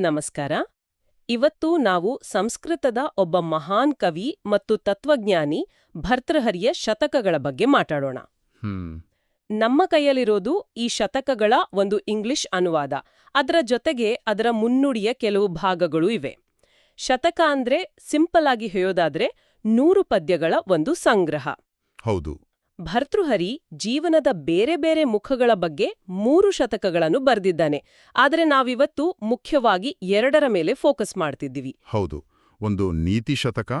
ನಮಸ್ಕಾರ. ಇವತ್ತು ನಾವು ಸಂಸ್ಕೃತದ ಒಬ್ಬ ಮಹಾನ್ ಕವಿ ಮತ್ತು ತತ್ವಜ್ಞಾನಿ ಭರ್ತೃಹರಿಯ ಶತಕಗಳ ಬಗ್ಗೆ ಮಾತಾಡೋಣ. ಹ್ಮ್. ನಮ್ಮ ಕೈಯಲ್ಲಿರೋದು ಈ ಶತಕಗಳ ಒಂದು ಇಂಗ್ಲಿಷ್ ಅನುವಾದ. ಅದರ ಜೊತೆಗೆ ಅದರ ಮುನ್ನುಡಿಯ ಕೆಲವು ಭಾಗಗಳು ಇವೆ. ಶತಕ ಅಂದ್ರೆ ಸಿಂಪಲ್ ಆಗಿ ಹೇಳೋದಾದ್ರೆ ನೂರು ಪದ್ಯಗಳ ಒಂದು ಸಂಗ್ರಹ. ಹೌದು. ಭರ್ತೃಹರಿ ಜೀವನದ ಬೇರೆ ಬೇರೆ ಮುಖಗಳ ಬಗ್ಗೆ ಮೂರು ಶತಕಗಳನ್ನು ಬರೆದಿದ್ದಾನೆ. ಆದರೆ ನಾವಿವತ್ತು ಮುಖ್ಯವಾಗಿ ಎರಡರ ಮೇಲೆ ಫೋಕಸ್ ಮಾಡ್ತಿದ್ದೀವಿ. ಹೌದು ಒಂದು ನೀತಿ ಶತಕ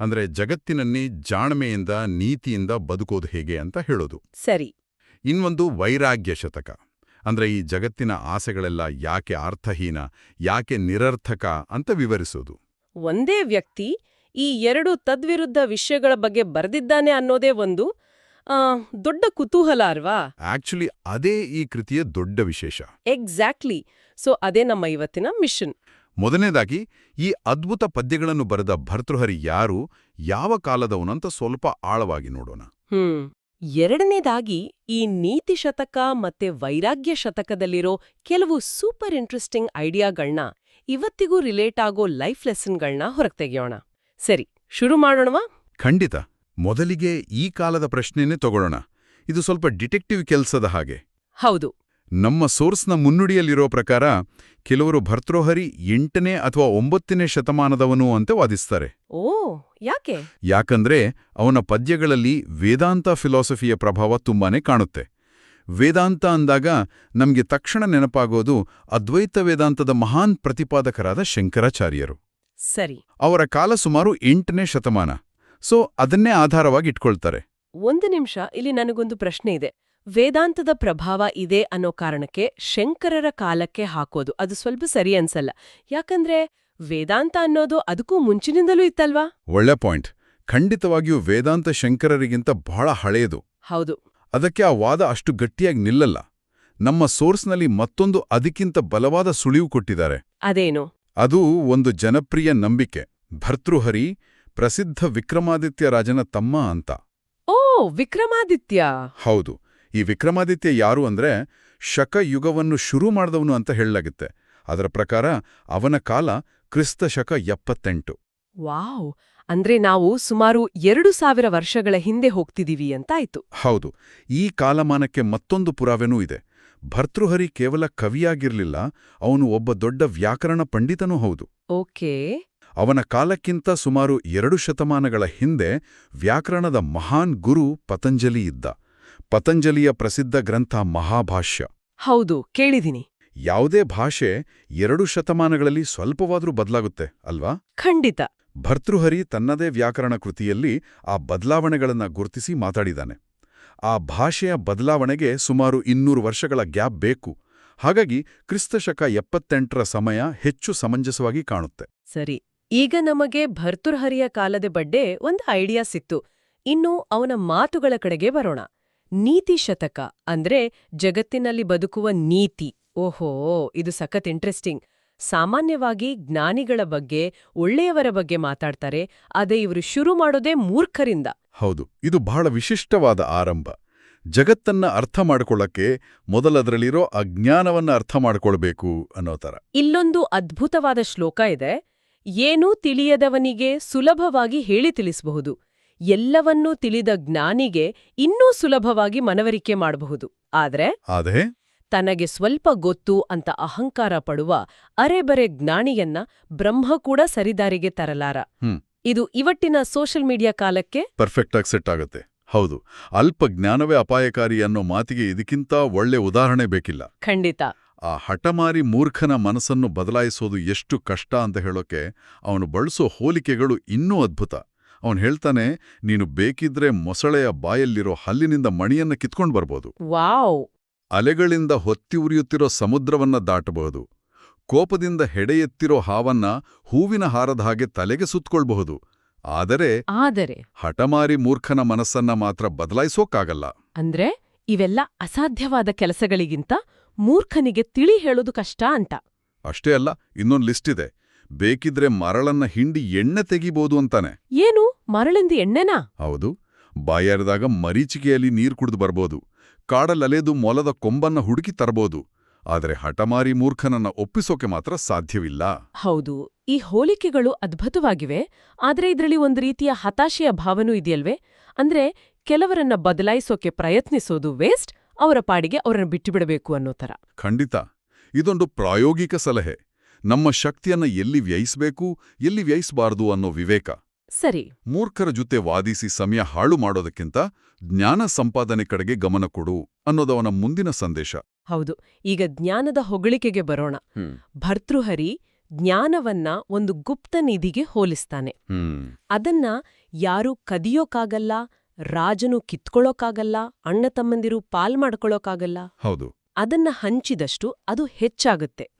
ಅಂದ್ರೆ ಜಗತ್ತಿನಲ್ಲಿ ಜಾಣ್ಮೆಯಿಂದ ನೀತಿಯಿಂದ ಬದುಕೋದು ಹೇಗೆ ಅಂತ ಹೇಳೋದು. ಸರಿ. ಇನ್ನೊಂದು ವೈರಾಗ್ಯ ಶತಕ ಅಂದ್ರೆ ಈ ಜಗತ್ತಿನ ಆಸೆಗಳೆಲ್ಲ ಯಾಕೆ ಅರ್ಥಹೀನ ಯಾಕೆ ನಿರರ್ಥಕ ಅಂತ ವಿವರಿಸೋದು. ಒಂದೇ ವ್ಯಕ್ತಿ ಈ ಎರಡು ತದ್ವಿರುದ್ಧ ವಿಷಯಗಳ ಬಗ್ಗೆ ಬರೆದಿದ್ದಾನೆ ಅನ್ನೋದೇ ಒಂದು ದೊಡ್ಡ ಕುತೂಹಲ ಅಲ್ವಾ? ಆಕ್ಚುಲಿ ಅದೇ ಈ ಕೃತಿಯ ದೊಡ್ಡ ವಿಶೇಷ. ಎಕ್ಸಾಕ್ಟ್ಲಿ ಸೊ ಅದೇ ನಮ್ಮ ಇವತ್ತಿನ ಮಿಷನ್ ಮೊದಲನೇದಾಗಿ ಈ ಅದ್ಭುತ ಪದ್ಯಗಳನ್ನು ಬರೆದ ಭರ್ತೃಹರಿ ಯಾರು ಯಾವ ಕಾಲದವನಂತ ಸ್ವಲ್ಪ ಆಳವಾಗಿ ನೋಡೋಣ. ಹ್ಮ್. ಎರಡನೇದಾಗಿ ಈ ನೀತಿ ಶತಕ ಮತ್ತೆ ವೈರಾಗ್ಯ ಶತಕದಲ್ಲಿರೋ ಕೆಲವು ಸೂಪರ್ ಇಂಟ್ರೆಸ್ಟಿಂಗ್ ಐಡಿಯಾಗಳನ್ನ ಇವತ್ತಿಗೂ ರಿಲೇಟ್ ಆಗೋ ಲೈಫ್ ಲೆಸನ್ಗಳನ್ನ ಹೊರಗೆ ತೆಗೆಯೋಣ ಸರಿ ಶುರು ಮಾಡೋಣವಾ? ಖಂಡಿತ. ಮೊದಲಿಗೆ ಈ ಕಾಲದ ಪ್ರಶ್ನೆನೇ ತಗೊಳ್ಳೋಣ. ಇದು ಸ್ವಲ್ಪ ಡಿಟೆಕ್ಟಿವ್ ಕೆಲಸದ ಹಾಗೆ. ಹೌದು. ನಮ್ಮ ಸೋರ್ಸ್ನ ಮುನ್ನುಡಿಯಲ್ಲಿರೋ ಪ್ರಕಾರ ಕೆಲವರು ಭರ್ತೃಹರಿ ಎಂಟನೇ ಅಥವಾ ಒಂಬತ್ತನೇ ಶತಮಾನದವನು ಅಂತ ವಾದಿಸ್ತಾರೆ. ಓ ಯಾಕೆ? ಯಾಕಂದ್ರೆ ಅವನ ಪದ್ಯಗಳಲ್ಲಿ ವೇದಾಂತ ಫಿಲಾಸಫಿಯ ಪ್ರಭಾವ ತುಂಬಾನೇ ಕಾಣುತ್ತೆ. ವೇದಾಂತ ಅಂದಾಗ ನಮ್ಗೆ ತಕ್ಷಣ ನೆನಪಾಗೋದು ಅದ್ವೈತ ವೇದಾಂತದ ಮಹಾನ್ ಪ್ರತಿಪಾದಕರಾದ ಶಂಕರಾಚಾರ್ಯರು. ಸರಿ. ಅವರ ಕಾಲ ಸುಮಾರು ಎಂಟನೇ ಶತಮಾನ. ಸೊ ಅದನ್ನೇ ಆಧಾರವಾಗಿ ಇಟ್ಕೊಳ್ತಾರೆ. ಒಂದು ನಿಮಿಷ ಇಲ್ಲಿ ನನಗೊಂದು ಪ್ರಶ್ನೆ ಇದೆ. ವೇದಾಂತದ ಪ್ರಭಾವ ಇದೆ ಅನ್ನೋ ಕಾರಣಕ್ಕೆ ಶಂಕರರ ಕಾಲಕ್ಕೆ ಹಾಕೋದು ಅದು ಸ್ವಲ್ಪ ಸರಿ ಅನ್ಸಲ್ಲ. ಯಾಕಂದ್ರೆ ವೇದಾಂತ ಅನ್ನೋದು ಅದಕ್ಕೂ ಮುಂಚಿನಿಂದಲೂ ಇತ್ತಲ್ವಾ? ಒಳ್ಳೆ ಪಾಯಿಂಟ್. ಖಂಡಿತವಾಗಿಯೂ ವೇದಾಂತ ಶಂಕರರಿಗಿಂತ ಬಹಳ ಹಳೆಯದು ಹೌದು. ಅದಕ್ಕೆ ಆ ವಾದ ಅಷ್ಟು ಗಟ್ಟಿಯಾಗಿ ನಿಲ್ಲಲ್ಲ. ನಮ್ಮ ಸೋರ್ಸ್ನಲ್ಲಿ ಮತ್ತೊಂದು ಅದಕ್ಕಿಂತ ಬಲವಾದ ಸುಳಿವು ಕೊಟ್ಟಿದ್ದಾರೆ. ಅದೇನು? ಅದು ಒಂದು ಜನಪ್ರಿಯ ನಂಬಿಕೆ. ಭರ್ತೃಹರಿ ಪ್ರಸಿದ್ಧ ವಿಕ್ರಮಾದಿತ್ಯ ರಾಜನ ತಮ್ಮ ಅಂತ. ಓ ವಿಕ್ರಮಾದಿತ್ಯ. ಹೌದು. ಈ ವಿಕ್ರಮಾದಿತ್ಯ ಯಾರು ಅಂದ್ರೆ ಶಕ ಯುಗವನ್ನು ಶುರು ಮಾಡಿದವನು ಅಂತ ಹೇಳಲಾಗುತ್ತೆ. ಅದರ ಪ್ರಕಾರ ಅವನ ಕಾಲ ಕ್ರಿಸ್ತ ಶಕ ಎಪ್ಪತ್ತೆಂಟು. ವಾವ್. ಅಂದ್ರೆ ನಾವು ಸುಮಾರು ಎರಡು ಸಾವಿರ ವರ್ಷಗಳ ಹಿಂದೆ ಹೋಗ್ತಿದೀವಿ ಅಂತಾಯ್ತು. ಹೌದು. ಈ ಕಾಲಮಾನಕ್ಕೆ ಮತ್ತೊಂದು ಪುರಾವೆನೂ ಇದೆ. ಭರ್ತೃಹರಿ ಕೇವಲ ಕವಿಯಾಗಿರ್ಲಿಲ್ಲ ಅವನು ಒಬ್ಬ ದೊಡ್ಡ ವ್ಯಾಕರಣ ಪಂಡಿತನೂ ಹೌದು. ಓಕೆ. ಅವನ ಕಾಲಕ್ಕಿಂತ ಸುಮಾರು ಎರಡು ಶತಮಾನಗಳ ಹಿಂದೆ ವ್ಯಾಕರಣದ ಮಹಾನ್ ಗುರು ಪತಂಜಲಿ ಇದ್ದ. ಪತಂಜಲಿಯ ಪ್ರಸಿದ್ಧ ಗ್ರಂಥ ಮಹಾಭಾಷ್ಯ. ಹೌದು ಕೇಳಿದಿನಿ ಯಾವುದೇ ಭಾಷೆ ಎರಡು ಶತಮಾನಗಳಲ್ಲಿ ಸ್ವಲ್ಪವಾದ್ರೂ ಬದಲಾಗುತ್ತೆ ಅಲ್ವಾ? ಖಂಡಿತ. ಭರ್ತೃಹರಿ ತನ್ನದೇ ವ್ಯಾಕರಣ ಕೃತಿಯಲ್ಲಿ ಆ ಬದಲಾವಣೆಗಳನ್ನು ಗುರುತಿಸಿ ಮಾತಾಡಿದಾನೆ ಆ ಭಾಷೆಯ ಬದಲಾವಣೆಗೆ ಸುಮಾರು ಇನ್ನೂರು ವರ್ಷಗಳ ಗ್ಯಾಪ್ ಬೇಕು. ಹಾಗಾಗಿ ಕ್ರಿಸ್ತಶಕ ಎಪ್ಪತ್ತೆಂಟರ ಸಮಯ ಹೆಚ್ಚು ಸಮಂಜಸವಾಗಿ ಕಾಣುತ್ತೆ. ಸರಿ. ಈಗ ನಮಗೆ ಭರ್ತುರ್ಹರಿಯ ಕಾಲದ ಬಡ್ಡೆ ಒಂದು ಐಡಿಯಾ ಸಿತ್ತು. ಇನ್ನು ಅವನ ಮಾತುಗಳ ಕಡೆಗೆ ಬರೋಣ. ನೀತಿ ಶತಕ ಅಂದ್ರೆ ಜಗತ್ತಿನಲ್ಲಿ ಬದುಕುವ ನೀತಿ. ಓಹೋ ಇದು ಸಖತ್ ಇಂಟ್ರೆಸ್ಟಿಂಗ್ ಸಾಮಾನ್ಯವಾಗಿ ಜ್ಞಾನಿಗಳ ಬಗ್ಗೆ ಒಳ್ಳೆಯವರ ಬಗ್ಗೆ ಮಾತಾಡ್ತಾರೆ ಅದೇ ಇವರು ಶುರು ಮಾಡೋದೇ ಮೂರ್ಖರಿಂದ. ಹೌದು ಇದು ಬಹಳ ವಿಶಿಷ್ಟವಾದ ಆರಂಭ. ಜಗತ್ತನ್ನ ಅರ್ಥ ಮಾಡ್ಕೊಳ್ಳಕ್ಕೆ ಮೊದಲದರಲ್ಲಿರೋ ಅಜ್ಞಾನವನ್ನ ಅರ್ಥ ಮಾಡ್ಕೊಳ್ಬೇಕು ಅನ್ನೋ ಥರ. ಇಲ್ಲೊಂದು ಅದ್ಭುತವಾದ ಶ್ಲೋಕ ಇದೆ. ಏನೂ ತಿಳಿಯದವನಿಗೆ ಸುಲಭವಾಗಿ ಹೇಳಿ ತಿಳಿಸಬಹುದು. ಎಲ್ಲವನ್ನೂ ತಿಳಿದ ಜ್ಞಾನಿಗೆ ಇನ್ನೂ ಸುಲಭವಾಗಿ ಮನವರಿಕೆ ಮಾಡಬಹುದು. ಆದ್ರೆ ಅದೇ ತನಗೆ ಸ್ವಲ್ಪ ಗೊತ್ತು ಅಂತ ಅಹಂಕಾರ ಪಡುವ ಅರೆಬರೆ ಜ್ಞಾನಿಯನ್ನ ಬ್ರಹ್ಮ ಕೂಡ ಸರಿದಾರಿಗೆ ತರಲಾರ. ಹ್ಮ್. ಇದು ಇವಟ್ಟಿನ ಸೋಷಿಯಲ್ ಮೀಡಿಯಾ ಕಾಲಕ್ಕೆ ಪರ್ಫೆಕ್ಟ್ ಆಗಿ ಸೆಟ್ ಆಗುತ್ತೆ. ಹೌದು. ಅಲ್ಪ ಜ್ಞಾನವೇ ಅಪಾಯಕಾರಿ ಅನ್ನೋ ಮಾತಿಗೆ ಇದಕ್ಕಿಂತ ಒಳ್ಳೆ ಉದಾಹರಣೆ ಬೇಕಿಲ್ಲ. ಖಂಡಿತ. ಆ ಹಠಮಾರಿ ಮೂರ್ಖನ ಮನಸ್ಸನ್ನು ಬದಲಾಯಿಸೋದು ಎಷ್ಟು ಕಷ್ಟ ಅಂತ ಹೇಳೋಕೆ ಅವನು ಬಳಸೋ ಹೋಲಿಕೆಗಳು ಇನ್ನೂ ಅದ್ಭುತ. ಅವನು ಹೇಳ್ತಾನೆ ನೀನು ಬೇಕಿದ್ರೆ ಮೊಸಳೆಯ ಬಾಯಲ್ಲಿರೋ ಹಲ್ಲಿನಿಂದ ಮಣಿಯನ್ನ ಕಿತ್ಕೊಂಡು ಬರ್ಬೋದು. ವಾವ್! ಅಲೆಗಳಿಂದ ಹೊತ್ತಿ ಉರಿಯುತ್ತಿರೋ ಸಮುದ್ರವನ್ನ ದಾಟಬಹುದು. ಕೋಪದಿಂದ ಹೆಡೆಯೆತ್ತಿರೋ ಹಾವನ್ನ ಹೂವಿನ ಹಾರದ ಹಾಗೆ ತಲೆಗೆ ಸುತ್ಕೊಳ್ಬಹುದು. ಆದರೆ ಆದರೆ ಹಠಮಾರಿ ಮೂರ್ಖನ ಮನಸ್ಸನ್ನ ಮಾತ್ರ ಬದಲಾಯಿಸೋಕಾಗಲ್ಲ ಅಂದ್ರೆ ಇವೆಲ್ಲ ಅಸಾಧ್ಯವಾದ ಕೆಲಸಗಳಿಗಿಂತ ಮೂರ್ಖನಿಗೆ ತಿಳಿ ಹೇಳೋದು ಕಷ್ಟ ಅಂತ. ಅಷ್ಟೇ ಅಲ್ಲ ಇನ್ನೊಂದು ಲಿಸ್ಟ್ ಇದೆ. ಬೇಕಿದ್ರೆ ಮರಳನ್ನ ಹಿಂಡಿ ಎಣ್ಣೆ ತೆಗಿಬೋದು ಅಂತಾನೆ. ಏನು? ಮರಳಿಂದ ಎಣ್ಣೆನಾ? ಹೌದು. ಬಾಯಾರಿದಾಗ ಮರೀಚಿಕೆಯಲ್ಲಿ ನೀರು ಕುಡಿದು ಬರ್ಬೋದು. ಕಾಡಲ್ಲಲೆದು ಮೊಲದ ಕೊಂಬನ್ನ ಹುಡುಕಿ ತರಬೋದು. ಆದರೆ ಹಠಮಾರಿ ಮೂರ್ಖನನ್ನ ಒಪ್ಪಿಸೋಕೆ ಮಾತ್ರ ಸಾಧ್ಯವಿಲ್ಲ. ಹೌದು. ಈ ಹೋಲಿಕೆಗಳು ಅದ್ಭುತವಾಗಿವೆ. ಆದರೆ ಇದರಲ್ಲಿ ಒಂದು ರೀತಿಯ ಹತಾಶೆಯ ಭಾವನೂ ಇದೆಯಲ್ವೇ? ಅಂದ್ರೆ ಕೆಲವರನ್ನ ಬದಲಾಯಿಸೋಕೆ ಪ್ರಯತ್ನಿಸೋದು ವೇಸ್ಟ್ ಅವರ ಪಾಡಿಗೆ ಅವರನ್ನು ಬಿಟ್ಟು ಬಿಡಬೇಕು ಅನ್ನೋ ತರ ಖಂಡಿತ. ಇದೊಂದು ಪ್ರಾಯೋಗಿಕ ಸಲಹೆ. ನಮ್ಮ ಶಕ್ತಿಯನ್ನ ಎಲ್ಲಿ ವ್ಯಯಿಸಬೇಕು ಎಲ್ಲಿ ವ್ಯಯಿಸಬಾರದು ಅನ್ನೋ ವಿವೇಕ. ಸರಿ. ಮೂರ್ಖರ ಜೊತೆ ವಾದಿಸಿ ಸಮಯ ಹಾಳು ಮಾಡೋದಕ್ಕಿಂತ ಜ್ಞಾನ ಸಂಪಾದನೆ ಕಡೆಗೆ ಗಮನ ಕೊಡು ಅನ್ನೋದವನ ಮುಂದಿನ ಸಂದೇಶ. ಹೌದು. ಈಗ ಜ್ಞಾನದ ಹೊಗಳಿಕೆಗೆ ಬರೋಣ. ಭರ್ತೃಹರಿ ಜ್ಞಾನವನ್ನ ಒಂದು ಗುಪ್ತ ನಿಧಿಗೆ ಹೋಲಿಸ್ತಾನೆ. ಅದನ್ನ ಯಾರೂ ಕದಿಯೋಕಾಗಲ್ಲ ರಾಜನು ಕಿತ್ಕೊಳ್ಳೋಕಾಗಲ್ಲ ಅಣ್ಣ ತಮ್ಮಂದಿರು ಪಾಲ್ ಮಾಡ್ಕೊಳ್ಳೋಕಾಗಲ್ಲ. ಹೌದು. ಅದನ್ನ ಹಂಚಿದಷ್ಟು ಅದು ಹೆಚ್ಚಾಗುತ್ತೆ.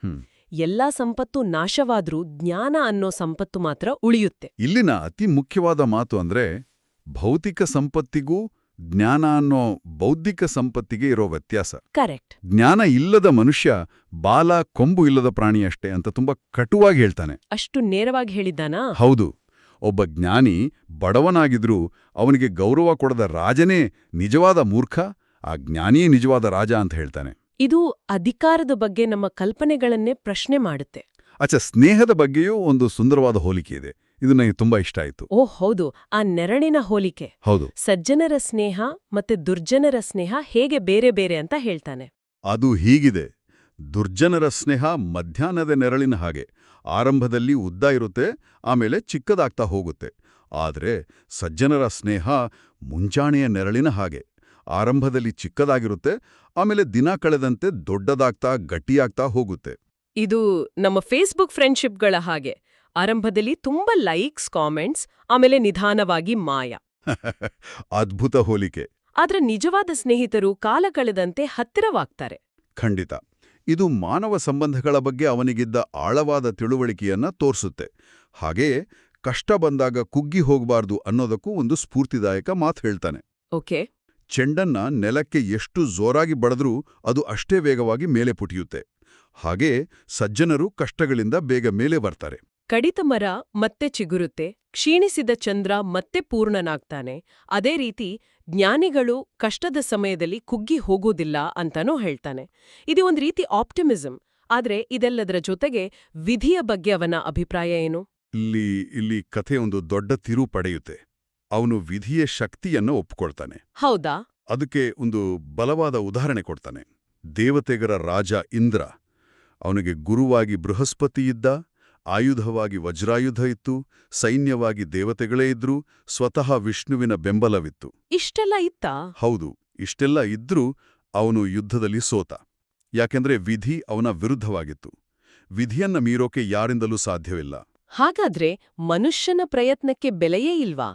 ಎಲ್ಲಾ ಸಂಪತ್ತು ನಾಶವಾದ್ರೂ ಜ್ಞಾನ ಅನ್ನೋ ಸಂಪತ್ತು ಮಾತ್ರ ಉಳಿಯುತ್ತೆ. ಇಲ್ಲಿನ ಅತಿ ಮುಖ್ಯವಾದ ಮಾತು ಅಂದ್ರೆ ಭೌತಿಕ ಸಂಪತ್ತಿಗೂ ಜ್ಞಾನ ಅನ್ನೋ ಬೌದ್ಧಿಕ ಸಂಪತ್ತಿಗೆ ಇರೋ ವ್ಯತ್ಯಾಸ. ಕರೆಕ್ಟ್. ಜ್ಞಾನ ಇಲ್ಲದ ಮನುಷ್ಯ ಬಾಲ ಕೊಂಬು ಇಲ್ಲದ ಪ್ರಾಣಿಯಷ್ಟೇ ಅಂತ ತುಂಬಾ ಕಟುವಾಗಿ ಹೇಳ್ತಾನೆ. ಅಷ್ಟು ನೇರವಾಗಿ ಹೇಳಿದ್ದಾನಾ? ಹೌದು. ಒಬ್ಬ ಜ್ಞಾನಿ ಬಡವನಾಗಿದ್ರೂ ಅವನಿಗೆ ಗೌರವ ಕೊಡದ ರಾಜನೇ ನಿಜವಾದ ಮೂರ್ಖ? ಆ ಜ್ಞಾನಿಯೇ ನಿಜವಾದ ರಾಜ ಅಂತ ಹೇಳ್ತಾನೆ. ಇದು ಅಧಿಕಾರದ ಬಗ್ಗೆ ನಮ್ಮ ಕಲ್ಪನೆಗಳನ್ನೇ ಪ್ರಶ್ನೆ ಮಾಡುತ್ತೆ. ಅಚ್ಚ ಸ್ನೇಹದ ಬಗ್ಗೆಯೂ ಒಂದು ಸುಂದರವಾದ ಹೋಲಿಕೆ ಇದೆ. ಇದು ನನಗೆ ತುಂಬಾ ಇಷ್ಟ ಆಯಿತು. ಓ ಹೌದು. ಆ ನೆರಳಿನ ಹೋಲಿಕೆ. ಹೌದು. ಸಜ್ಜನರ ಸ್ನೇಹ ಮತ್ತೆ ದುರ್ಜನರ ಸ್ನೇಹ ಹೇಗೆ ಬೇರೆ ಬೇರೆ ಅಂತ ಹೇಳ್ತಾನೆ. ಅದು ಹೀಗಿದೆ. ದುರ್ಜನರ ಸ್ನೇಹ ಮಧ್ಯಾಹ್ನದ ನೆರಳಿನ ಹಾಗೆ. ಆರಂಭದಲ್ಲಿ ಉದ್ದ ಇರುತ್ತೆ ಆಮೇಲೆ ಚಿಕ್ಕದಾಗ್ತಾ ಹೋಗುತ್ತೆ. ಆದರೆ ಸಜ್ಜನರ ಸ್ನೇಹ ಮುಂಚಾಣೆಯ ನೆರಳಿನ ಹಾಗೆ. ಆರಂಭದಲ್ಲಿ ಚಿಕ್ಕದಾಗಿರುತ್ತೆ ಆಮೇಲೆ ದಿನ ಕಳೆದಂತೆ ದೊಡ್ಡದಾಗ್ತಾ ಗಟ್ಟಿಯಾಗ್ತಾ ಹೋಗುತ್ತೆ. ಇದು ನಮ್ಮ ಫೇಸ್ಬುಕ್ ಫ್ರೆಂಡ್ಶಿಪ್ಗಳ ಹಾಗೆ. ಆರಂಭದಲ್ಲಿ ತುಂಬಾ ಲೈಕ್ಸ್ ಕಾಮೆಂಟ್ಸ್ ಆಮೇಲೆ ನಿಧಾನವಾಗಿ ಮಾಯ. ಅದ್ಭುತ ಹೋಲಿಕೆ. ಆದ್ರೆ ನಿಜವಾದ ಸ್ನೇಹಿತರು ಕಾಲ ಕಳೆದಂತೆ ಹತ್ತಿರವಾಗ್ತಾರೆ. ಖಂಡಿತ. ಇದು ಮಾನವ ಸಂಬಂಧಗಳ ಬಗ್ಗೆ ಅವನಿಗಿದ್ದ ಆಳವಾದ ತಿಳುವಳಿಕೆಯನ್ನ ತೋರಿಸುತ್ತೆ. ಹಾಗೆಯೇ ಕಷ್ಟ ಬಂದಾಗ ಕುಗ್ಗಿ ಹೋಗಬಾರ್ದು ಅನ್ನೋದಕ್ಕೂ ಒಂದು ಸ್ಫೂರ್ತಿದಾಯಕ ಮಾತು ಹೇಳ್ತಾನೆ. ಓಕೆ. ಚೆಂಡನ್ನ ನೆಲಕ್ಕೆ ಎಷ್ಟು ಜೋರಾಗಿ ಬಡದ್ರೂ ಅದು ಅಷ್ಟೇ ವೇಗವಾಗಿ ಮೇಲೆ ಪುಟಿಯುತ್ತೆ. ಹಾಗೆಯೇ ಸಜ್ಜನರು ಕಷ್ಟಗಳಿಂದ ಬೇಗ ಮೇಲೆ ಬರ್ತಾರೆ. ಕಡಿತ ಮರ ಮತ್ತೆ ಚಿಗುರುತ್ತೆ ಕ್ಷೀಣಿಸಿದ ಚಂದ್ರ ಮತ್ತೆ ಪೂರ್ಣನಾಗ್ತಾನೆ. ಅದೇ ರೀತಿ ಜ್ಞಾನಿಗಳು ಕಷ್ಟದ ಸಮಯದಲ್ಲಿ ಕುಗ್ಗಿ ಹೋಗೋದಿಲ್ಲ ಅಂತಾನೂ ಹೇಳ್ತಾನೆ. ಇದು ಒಂದು ರೀತಿ ಆಪ್ಟಿಮಿಸಂ ಆದ್ರೆ ಇದೆಲ್ಲದರ ಜೊತೆಗೆ ವಿಧಿಯ ಬಗ್ಗೆ ಅವನ ಅಭಿಪ್ರಾಯ ಏನು? ಇಲ್ಲಿ ಇಲ್ಲಿ ಕಥೆ ಒಂದು ದೊಡ್ಡ ತಿರು ಪಡೆಯುತ್ತೆ. ಅವನು ವಿಧಿಯ ಶಕ್ತಿಯನ್ನು ಒಪ್ಕೊಳ್ತಾನೆ. ಹೌದಾ? ಅದಕ್ಕೆ ಒಂದು ಬಲವಾದ ಉದಾಹರಣೆ ಕೊಡ್ತಾನೆ. ದೇವತೆಗರ ರಾಜ ಇಂದ್ರ ಅವನಿಗೆ ಗುರುವಾಗಿ ಬೃಹಸ್ಪತಿ ಇದ್ದ ಆಯುಧವಾಗಿ ವಜ್ರಾಯುಧ ಇತ್ತು ಸೈನ್ಯವಾಗಿ ದೇವತೆಗಳೇ ಇದ್ರೂ ಸ್ವತಃ ವಿಷ್ಣುವಿನ ಬೆಂಬಲವಿತ್ತು. ಇಷ್ಟೆಲ್ಲ ಇತ್ತಾ? ಹೌದು ಇಷ್ಟೆಲ್ಲ ಇದ್ರೂ ಅವನು ಯುದ್ಧದಲ್ಲಿ ಸೋತ. ಯಾಕೆಂದ್ರೆ ವಿಧಿ ಅವನ ವಿರುದ್ಧವಾಗಿತ್ತು. ವಿಧಿಯನ್ನ ಮೀರೋಕೆ ಯಾರಿಂದಲೂ ಸಾಧ್ಯವಿಲ್ಲ. ಹಾಗಾದ್ರೆ ಮನುಷ್ಯನ ಪ್ರಯತ್ನಕ್ಕೆ ಬೆಲೆಯೇ ಇಲ್ವಾ?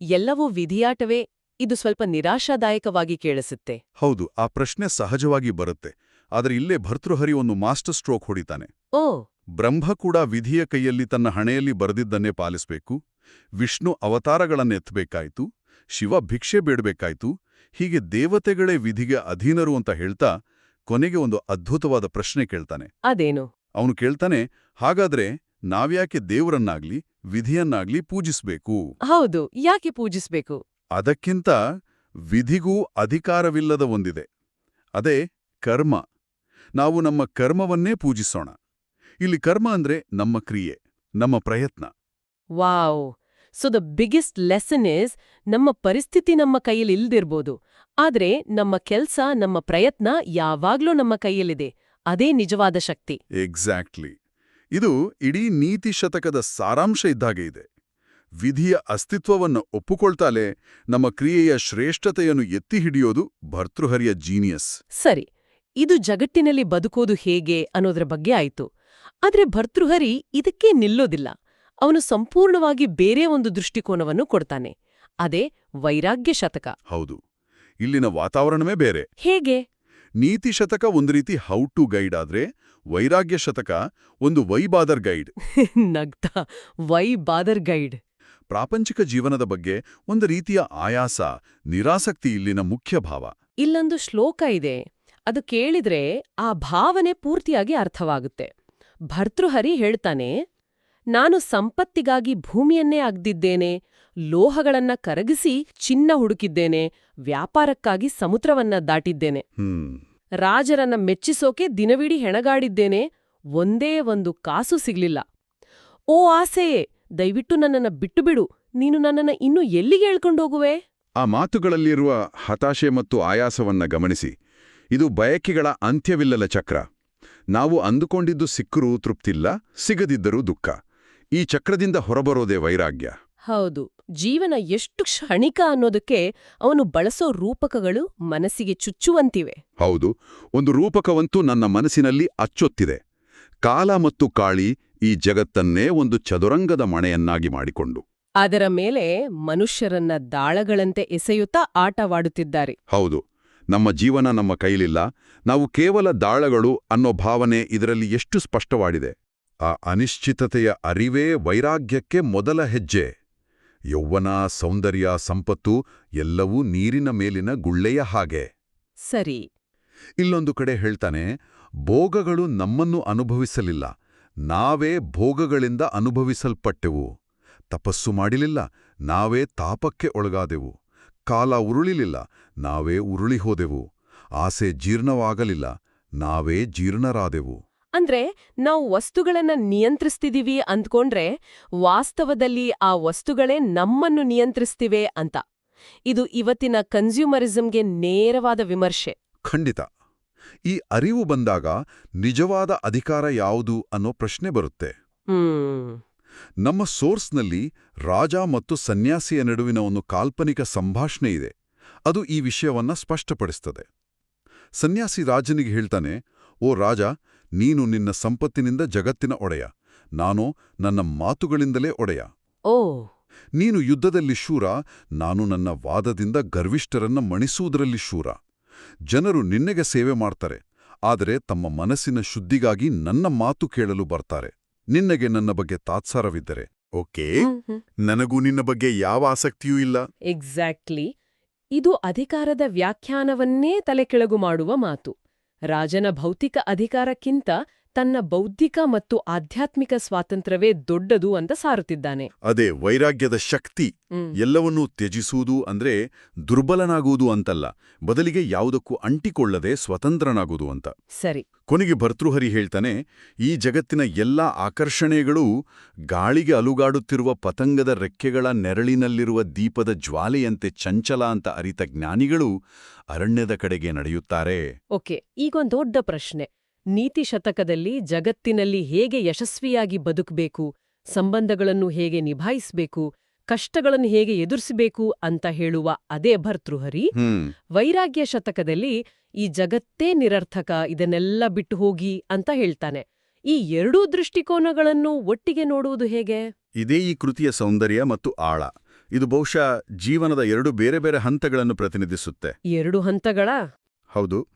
ಎಲ್ಲವೂ ವಿಧಿಯಾಟವೇ? ಇದು ಸ್ವಲ್ಪ ನಿರಾಶಾದಾಯಕವಾಗಿ ಕೇಳಿಸುತ್ತೆ. ಹೌದು ಆ ಪ್ರಶ್ನೆ ಸಹಜವಾಗಿ ಬರುತ್ತೆ. ಆದರೆ ಇಲ್ಲೇ ಭರ್ತೃಹರಿ ಒಂದು ಮಾಸ್ಟರ್ ಸ್ಟ್ರೋಕ್ ಹೊಡಿತಾನೆ. ಓ ಬ್ರಹ್ಮ ಕೂಡ ವಿಧಿಯ ಕೈಯಲ್ಲಿ ತನ್ನ ಹಣೆಯಲ್ಲಿ ಬರೆದಿದ್ದನ್ನೇ ಪಾಲಿಸಬೇಕು ವಿಷ್ಣು ಅವತಾರಗಳನ್ನೆತ್ತಬೇಕಾಯ್ತು ಶಿವ ಭಿಕ್ಷೆ ಬೇಡಬೇಕಾಯಿತು ಹೀಗೆ ದೇವತೆಗಳೇ ವಿಧಿಗೆ ಅಧೀನರು ಅಂತ ಹೇಳ್ತಾ ಕೊನೆಗೆ ಒಂದು ಅದ್ಭುತವಾದ ಪ್ರಶ್ನೆ ಕೇಳ್ತಾನೆ. ಅದೇನು? ಅವನು ಕೇಳ್ತಾನೆ ಹಾಗಾದ್ರೆ ನಾವ್ಯಾಕೆ ದೇವರನ್ನಾಗ್ಲಿ ವಿಧಿಯನ್ನಾಗ್ಲಿ ಪೂಜಿಸ್ಬೇಕು? ಹೌದು ಯಾಕೆ ಪೂಜಿಸ್ಬೇಕು? ಅದಕ್ಕಿಂತ ವಿಧಿಗೂ ಅಧಿಕಾರವಿಲ್ಲದ ಒಂದಿದೆ ಅದೇ ಕರ್ಮ. ನಾವು ನಮ್ಮ ಕರ್ಮವನ್ನೇ ಪೂಜಿಸೋಣ. ಇಲ್ಲಿ ಕರ್ಮ ಅಂದ್ರೆ ನಮ್ಮ ಕ್ರಿಯೆ ನಮ್ಮ ಪ್ರಯತ್ನ. Wow! So the biggest lesson is ನಮ್ಮ ಪರಿಸ್ಥಿತಿ ನಮ್ಮ ಕೈಯಲ್ಲಿ ಇಲ್ದಿರ್ಬೋದು ಆದ್ರೆ ನಮ್ಮ ಕೆಲ್ಸ ನಮ್ಮ ಪ್ರಯತ್ನ ಯಾವಾಗ್ಲೂ ನಮ್ಮ ಕೈಯಲ್ಲಿದೆ ಅದೇ ನಿಜವಾದ ಶಕ್ತಿ. ಎಕ್ಸಾಕ್ಟ್ಲಿ ಇದು ಇಡೀ ನೀತಿ ಶತಕದ ಸಾರಾಂಶ ಇದ್ದಾಗೆ ಇದೆ. ವಿಧಿಯ ಅಸ್ತಿತ್ವವನ್ನು ಒಪ್ಪುಕೊಳ್ತಾಲೆ ನಮ್ಮ ಕ್ರಿಯೆಯ ಶ್ರೇಷ್ಠತೆಯನ್ನು ಎತ್ತಿ ಹಿಡಿಯೋದು ಭರ್ತೃಹರಿಯ ಜೀನಿಯಸ್. ಸರಿ ಇದು ಜಗತ್ತಿನಲ್ಲಿ ಬದುಕೋದು ಹೇಗೆ ಅನ್ನೋದ್ರ ಬಗ್ಗೆ ಆಯ್ತು. ಆದ್ರೆ ಭರ್ತೃಹರಿ ಇದಕ್ಕೆ ನಿಲ್ಲೋದಿಲ್ಲ. ಅವನು ಸಂಪೂರ್ಣವಾಗಿ ಬೇರೆ ಒಂದು ದೃಷ್ಟಿಕೋನವನ್ನು ಕೊಡ್ತಾನೆ. ಅದೇ ವೈರಾಗ್ಯ ಶತಕ. ಹೌದು. ಇಲ್ಲಿನ ವಾತಾವರಣವೇ ಬೇರೆ. ಹೇಗೆ? ನೀತಿ ಶತಕ ಒಂದು ರೀತಿ ಹೌ ಟು ಗೈಡ್ ಆದ್ರೆ ವೈರಾಗ್ಯ ಶತಕ ಒಂದು ವೈಬಾದರ್ ಗೈಡ್ ನಗ್ತಾ ವೈ ಬಾದರ್ ಗೈಡ್ ಪ್ರಾಪಂಚಿಕ ಜೀವನದ ಬಗ್ಗೆ ಒಂದು ರೀತಿಯ ಆಯಾಸ ನಿರಾಸಕ್ತಿ ಇಲ್ಲಿನ ಮುಖ್ಯ ಭಾವ. ಇಲ್ಲೊಂದು ಶ್ಲೋಕ ಇದೆ. ಅದು ಕೇಳಿದ್ರೆ ಆ ಭಾವನೆ ಪೂರ್ತಿಯಾಗಿ ಅರ್ಥವಾಗುತ್ತೆ. ಭರ್ತೃಹರಿ ಹೇಳ್ತಾನೆ ನಾನು ಸಂಪತ್ತಿಗಾಗಿ ಭೂಮಿಯನ್ನೇ ಅಗ್ದಿದ್ದೇನೆ ಲೋಹಗಳನ್ನ ಕರಗಿಸಿ ಚಿನ್ನ ಹುಡುಕಿದ್ದೇನೆ ವ್ಯಾಪಾರಕ್ಕಾಗಿ ಸಮುದ್ರವನ್ನ ದಾಟಿದ್ದೇನೆ. ರಾಜರನ್ನ ಮೆಚ್ಚಿಸೋಕೆ ದಿನವಿಡೀ ಹೆಣಗಾಡಿದ್ದೇನೆ ಒಂದೇ ಒಂದು ಕಾಸು ಸಿಗ್ಲಿಲ್ಲ. ಓ ಆಸೆಯೇ ದಯವಿಟ್ಟು ನನ್ನನ್ನ ಬಿಟ್ಟುಬಿಡು ನೀನು ನನ್ನನ್ನ ಇನ್ನು ಎಲ್ಲಿಗೆ ಹೇಳ್ಕೊಂಡೋಗುವೆ ಆ ಮಾತುಗಳಲ್ಲಿರುವ ಹತಾಶೆ ಮತ್ತು ಆಯಾಸವನ್ನ ಗಮನಿಸಿ ಇದು ಬಯಕೆಗಳ ಅಂತ್ಯವಿಲ್ಲದ ಚಕ್ರ. ನಾವು ಅಂದುಕೊಂಡಿದ್ದು ಸಿಕ್ಕರೂ ತೃಪ್ತಿಲ್ಲ ಸಿಗದಿದ್ದರೂ ದುಃಖ. ಈ ಚಕ್ರದಿಂದ ಹೊರಬರೋದೇ ವೈರಾಗ್ಯ. ಹೌದು. ಜೀವನ ಎಷ್ಟು ಕ್ಷಣಿಕ ಅನ್ನೋದಕ್ಕೆ ಅವನು ಬಳಸೋ ರೂಪಕಗಳು ಮನಸ್ಸಿಗೆ ಚುಚ್ಚುವಂತಿವೆ. ಹೌದು. ಒಂದು ರೂಪಕವಂತೂ ನನ್ನ ಮನಸ್ಸಿನಲ್ಲಿ ಅಚ್ಚೊತ್ತಿದೆ. ಕಾಲ ಮತ್ತು ಕಾಳಿ ಈ ಜಗತ್ತನ್ನೇ ಒಂದು ಚದುರಂಗದ ಮಣೆಯನ್ನಾಗಿ ಮಾಡಿಕೊಂಡು. ಅದರ ಮೇಲೆ ಮನುಷ್ಯರನ್ನ ದಾಳಗಳಂತೆ ಎಸೆಯುತ್ತಾ ಆಟವಾಡುತ್ತಿದ್ದಾರೆ. ಹೌದು. ನಮ್ಮ ಜೀವನ ನಮ್ಮ ಕೈಲಿಲ್ಲ. ನಾವು ಕೇವಲ ದಾಳಗಳು ಅನ್ನೋ ಭಾವನೆ ಇದರಲ್ಲಿ ಎಷ್ಟು ಸ್ಪಷ್ಟವಾಡಿದೆ ಆ ಅನಿಶ್ಚಿತತೆಯ ಅರಿವೇ ವೈರಾಗ್ಯಕ್ಕೆ ಮೊದಲ ಹೆಜ್ಜೆ. ಯೌವನ ಸೌಂದರ್ಯ ಸಂಪತ್ತು ಎಲ್ಲವೂ ನೀರಿನ ಮೇಲಿನ ಗುಳ್ಳೆಯ ಹಾಗೆ. ಸರಿ. ಇಲ್ಲೊಂದು ಕಡೆ ಹೇಳ್ತಾನೆ ಭೋಗಗಳು ನಮ್ಮನ್ನು ಅನುಭವಿಸಲಿಲ್ಲ. ನಾವೇ ಭೋಗಗಳಿಂದ ಅನುಭವಿಸಲ್ಪಟ್ಟೆವು. ತಪಸ್ಸು ಮಾಡಿಲಿಲ್ಲ. ನಾವೇ ತಾಪಕ್ಕೆ ಒಳಗಾದೆವು. ಕಾಲ ಉರುಳಿಲಿಲ್ಲ ನಾವೇ ಉರುಳಿ ಹೋದೆವು. ಆಸೆ ಜೀರ್ಣವಾಗಲಿಲ್ಲ ನಾವೇ ಜೀರ್ಣರಾದೆವು. ಅಂದ್ರೆ ನಾವು ವಸ್ತುಗಳನ್ನ ನಿಯಂತ್ರಿಸ್ತಿದೀವಿ ಅಂದ್ಕೊಂಡ್ರೆ ವಾಸ್ತವದಲ್ಲಿ ಆ ವಸ್ತುಗಳೇ ನಮ್ಮನ್ನು ನಿಯಂತ್ರಿಸ್ತಿವೆ ಅಂತ. ಇದು ಇವತ್ತಿನ ಕನ್ಸ್ಯೂಮರಿಸಂಗೆ ನೇರವಾದ ವಿಮರ್ಶೆ. ಖಂಡಿತ. ಈ ಅರಿವು ಬಂದಾಗ ನಿಜವಾದ ಅಧಿಕಾರ ಯಾವುದು ಅನ್ನೋ ಪ್ರಶ್ನೆ ಬರುತ್ತೆ. ಹ್ಮ್. ನಮ್ಮ ಸೋರ್ಸ್ನಲ್ಲಿ ರಾಜ ಮತ್ತು ಸನ್ಯಾಸಿಯ ನಡುವಿನ ಒಂದು ಕಾಲ್ಪನಿಕ ಸಂಭಾಷಣೆ ಇದೆ. ಅದು ಈ ವಿಷಯವನ್ನ ಸ್ಪಷ್ಟಪಡಿಸ್ತದೆ. ಸನ್ಯಾಸಿ ರಾಜನಿಗೆ ಹೇಳ್ತಾನೆ ಓ ರಾಜ ನೀನು ನಿನ್ನ ಸಂಪತ್ತಿನಿಂದ ಜಗತ್ತಿನ ಒಡೆಯ. ನಾನು ನನ್ನ ಮಾತುಗಳಿಂದಲೇ ಒಡೆಯ. ಓ. ನೀನು ಯುದ್ಧದಲ್ಲಿ ಶೂರ ನಾನು ನನ್ನ ವಾದದಿಂದ ಗರ್ವಿಷ್ಠರನ್ನ ಮಣಿಸುವುದರಲ್ಲಿ ಶೂರ. ಜನರು ನಿನ್ನೆಗೆ ಸೇವೆ ಮಾಡ್ತಾರೆ ಆದರೆ ತಮ್ಮ ಮನಸ್ಸಿನ ಶುದ್ಧಿಗಾಗಿ ನನ್ನ ಮಾತು ಕೇಳಲು ಬರ್ತಾರೆ. ನಿನ್ನಗೆ ನನ್ನ ಬಗ್ಗೆ ತಾತ್ಸಾರವಿದ್ದರೆ ಓಕೆ? ನನಗೂ ನಿನ್ನ ಬಗ್ಗೆ ಯಾವ ಆಸಕ್ತಿಯೂ ಇಲ್ಲ. ಎಕ್ಸಾಕ್ಟ್ಲಿ ಇದು ಅಧಿಕಾರದ ವ್ಯಾಖ್ಯಾನವನ್ನೇ ತಲೆಕೆಳಗು ಮಾಡುವ ಮಾತು. ರಾಜನ ಭೌತಿಕ ಅಧಿಕಾರಕ್ಕಿಂತ ತನ್ನ ಬೌದ್ಧಿಕ ಮತ್ತು ಆಧ್ಯಾತ್ಮಿಕ ಸ್ವಾತಂತ್ರ್ಯವೇ ದೊಡ್ಡದು ಅಂತ ಸಾರುತ್ತಿದ್ದಾನೆ. ಅದೇ ವೈರಾಗ್ಯದ ಶಕ್ತಿ. ಎಲ್ಲವನ್ನೂ ತ್ಯಜಿಸುವುದು ಅಂದ್ರೆ ದುರ್ಬಲನಾಗುವುದು ಅಂತಲ್ಲ. ಬದಲಿಗೆ ಯಾವುದಕ್ಕೂ ಅಂಟಿಕೊಳ್ಳದೆ ಸ್ವತಂತ್ರನಾಗುವುದು ಅಂತ. ಸರಿ. ಕೊನೆಗೆ ಭರ್ತೃಹರಿ ಹೇಳ್ತಾನೆ, ಈ ಜಗತ್ತಿನ ಎಲ್ಲಾ ಆಕರ್ಷಣೆಗಳೂ ಗಾಳಿಗೆ ಅಲುಗಾಡುತ್ತಿರುವ ಪತಂಗದ ರೆಕ್ಕೆಗಳ ನೆರಳಿನಲ್ಲಿರುವ ದೀಪದ ಜ್ವಾಲೆಯಂತೆ ಚಂಚಲ ಅಂತ ಅರಿತ ಜ್ಞಾನಿಗಳು ಅರಣ್ಯದ ಕಡೆಗೆ ನಡೆಯುತ್ತಾರೆ. ಓಕೆ, ಈಗೊಂದು ದೊಡ್ಡ ಪ್ರಶ್ನೆ. ನೀತಿ ಶತಕದಲ್ಲಿ ಜಗತ್ತಿನಲ್ಲಿ ಹೇಗೆ ಯಶಸ್ವಿಯಾಗಿ ಬದುಕಬೇಕು, ಸಂಬಂಧಗಳನ್ನು ಹೇಗೆ ನಿಭಾಯಿಸಬೇಕು ಕಷ್ಟಗಳನ್ನು ಹೇಗೆ ಎದುರಿಸಬೇಕು ಅಂತ ಹೇಳುವ ಅದೇ ಭರ್ತೃಹರಿ ವೈರಾಗ್ಯ ಶತಕದಲ್ಲಿ ಈ ಜಗತ್ತೇ ನಿರರ್ಥಕ ಇದನ್ನೆಲ್ಲ ಬಿಟ್ಟು ಹೋಗಿ ಅಂತ ಹೇಳ್ತಾನೆ. ಈ ಎರಡೂ ದೃಷ್ಟಿಕೋನಗಳನ್ನು ಒಟ್ಟಿಗೆ ನೋಡುವುದು ಹೇಗೆ? ಇದೇ ಈ ಕೃತಿಯ ಸೌಂದರ್ಯ ಮತ್ತು ಆಳ. ಇದು ಬಹುಶಃ ಜೀವನದ ಎರಡು ಬೇರೆ ಬೇರೆ ಹಂತಗಳನ್ನು ಪ್ರತಿನಿಧಿಸುತ್ತೆ. ಎರಡು ಹಂತಗಳ? ಹೌದು.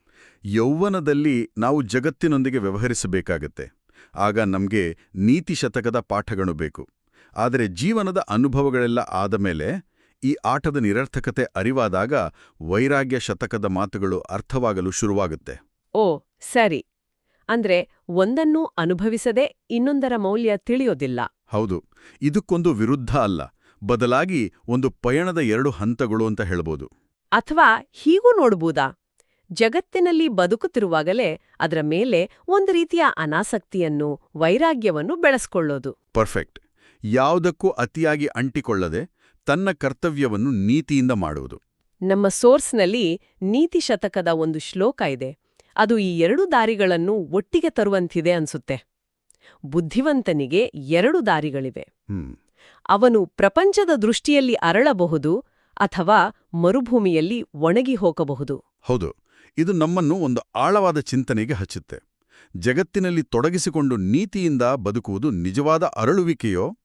ಯೌವನದಲ್ಲಿ ನಾವು ಜಗತ್ತಿನೊಂದಿಗೆ ವ್ಯವಹರಿಸಬೇಕಾಗತ್ತೆ. ಆಗ ನಮಗೆ ನೀತಿ ಶತಕದ ಪಾಠಗಳು ಬೇಕು. ಆದರೆ ಜೀವನದ ಅನುಭವಗಳೆಲ್ಲ ಆದ ಮೇಲೆ ಈ ಆಟದ ನಿರರ್ಥಕತೆ ಅರಿವಾದಾಗ ವೈರಾಗ್ಯ ಶತಕದ ಮಾತುಗಳು ಅರ್ಥವಾಗಲು ಶುರುವಾಗುತ್ತೆ. ಓ ಸರಿ. ಅಂದ್ರೆ ಒಂದನ್ನು ಅನುಭವಿಸದೆ ಇನ್ನೊಂದರ ಮೌಲ್ಯ ತಿಳಿಯೋದಿಲ್ಲ. ಹೌದು ಇದಕ್ಕೊಂದು ವಿರುದ್ಧ ಅಲ್ಲ ಬದಲಾಗಿ ಒಂದು ಪಯಣದ ಎರಡು ಹಂತಗಳು ಅಂತ ಹೇಳ್ಬೋದು. ಅಥವಾ ಹೀಗೂ ನೋಡ್ಬೋದಾ? ಜಗತ್ತಿನಲ್ಲಿ ಬದುಕುತ್ತಿರುವಾಗಲೇ ಅದರ ಮೇಲೆ ಒಂದು ರೀತಿಯ ಅನಾಸಕ್ತಿಯನ್ನು ವೈರಾಗ್ಯವನ್ನು ಬೆಳೆಸ್ಕೊಳ್ಳೋದು. ಪರ್ಫೆಕ್ಟ್. ಯಾವುದಕ್ಕೂ ಅತಿಯಾಗಿ ಅಂಟಿಕೊಳ್ಳದೆ ತನ್ನ ಕರ್ತವ್ಯವನ್ನು ನೀತಿಯಿಂದ ಮಾಡುವುದು. ನಮ್ಮ ಸೋರ್ಸ್ನಲ್ಲಿ ನೀತಿ ಶತಕದ ಒಂದು ಶ್ಲೋಕ ಇದೆ. ಅದು ಈ ಎರಡು ದಾರಿಗಳನ್ನು ಒಟ್ಟಿಗೆ ತರುವಂತಿದೆ ಅನ್ಸುತ್ತೆ. ಬುದ್ಧಿವಂತನಿಗೆ ಎರಡು ದಾರಿಗಳಿವೆ. ಅವನು ಪ್ರಪಂಚದ ದೃಷ್ಟಿಯಲ್ಲಿ ಅರಳಬಹುದು ಅಥವಾ ಮರುಭೂಮಿಯಲ್ಲಿ ಒಣಗಿ ಹೋಗಬಹುದು. ಹೌದು ಇದು ನಮ್ಮನ್ನು ಒಂದು ಆಳವಾದ ಚಿಂತನೆಗೆ ಹಚ್ಚುತ್ತೆ. ಜಗತ್ತಿನಲ್ಲಿ ತೊಡಗಿಸಿಕೊಂಡು ನೀತಿಯಿಂದ ಬದುಕುವುದು ನಿಜವಾದ ಅರಳುವಿಕೆಯೋ?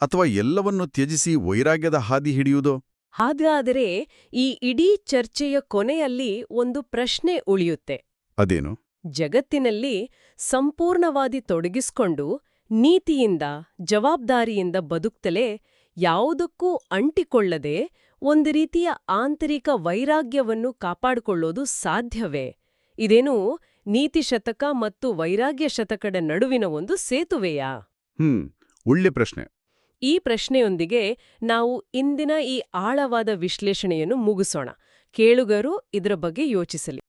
ಅಥವಾ ಎಲ್ಲವನ್ನೂ ತ್ಯಜಿಸಿ ವೈರಾಗ್ಯದ ಹಾದಿ ಹಿಡಿಯುವುದೋ? ಹಾಗಾದರೆ ಈ ಇಡೀ ಚರ್ಚೆಯ ಕೊನೆಯಲ್ಲಿ ಒಂದು ಪ್ರಶ್ನೆ ಉಳಿಯುತ್ತೆ. ಅದೇನು? ಜಗತ್ತಿನಲ್ಲಿ ಸಂಪೂರ್ಣವಾದಿ ತೊಡಗಿಸ್ಕೊಂಡು ನೀತಿಯಿಂದ ಜವಾಬ್ದಾರಿಯಿಂದ ಬದುಕ್ತಲೇ ಯಾವುದಕ್ಕೂ ಅಂಟಿಕೊಳ್ಳದೆ ಒಂದು ರೀತಿಯ ಆಂತರಿಕ ವೈರಾಗ್ಯವನ್ನು ಕಾಪಾಡಿಕೊಳ್ಳೋದು ಸಾಧ್ಯವೇ? ಇದೇನು ನೀತಿ ಶತಕ ಮತ್ತು ವೈರಾಗ್ಯ ಶತಕದ ನಡುವಿನ ಒಂದು ಸೇತುವೆಯಾ? ಹ್ಮ್ ಒಳ್ಳೆ ಪ್ರಶ್ನೆ. ಈ ಪ್ರಶ್ನೆಯೊಂದಿಗೆ ನಾವು ಇಂದಿನ ಈ ಆಳವಾದ ವಿಶ್ಲೇಷಣೆಯನ್ನು ಮುಗಿಸೋಣ. ಕೇಳುಗರು ಇದರ ಬಗ್ಗೆ ಯೋಚಿಸಲಿ.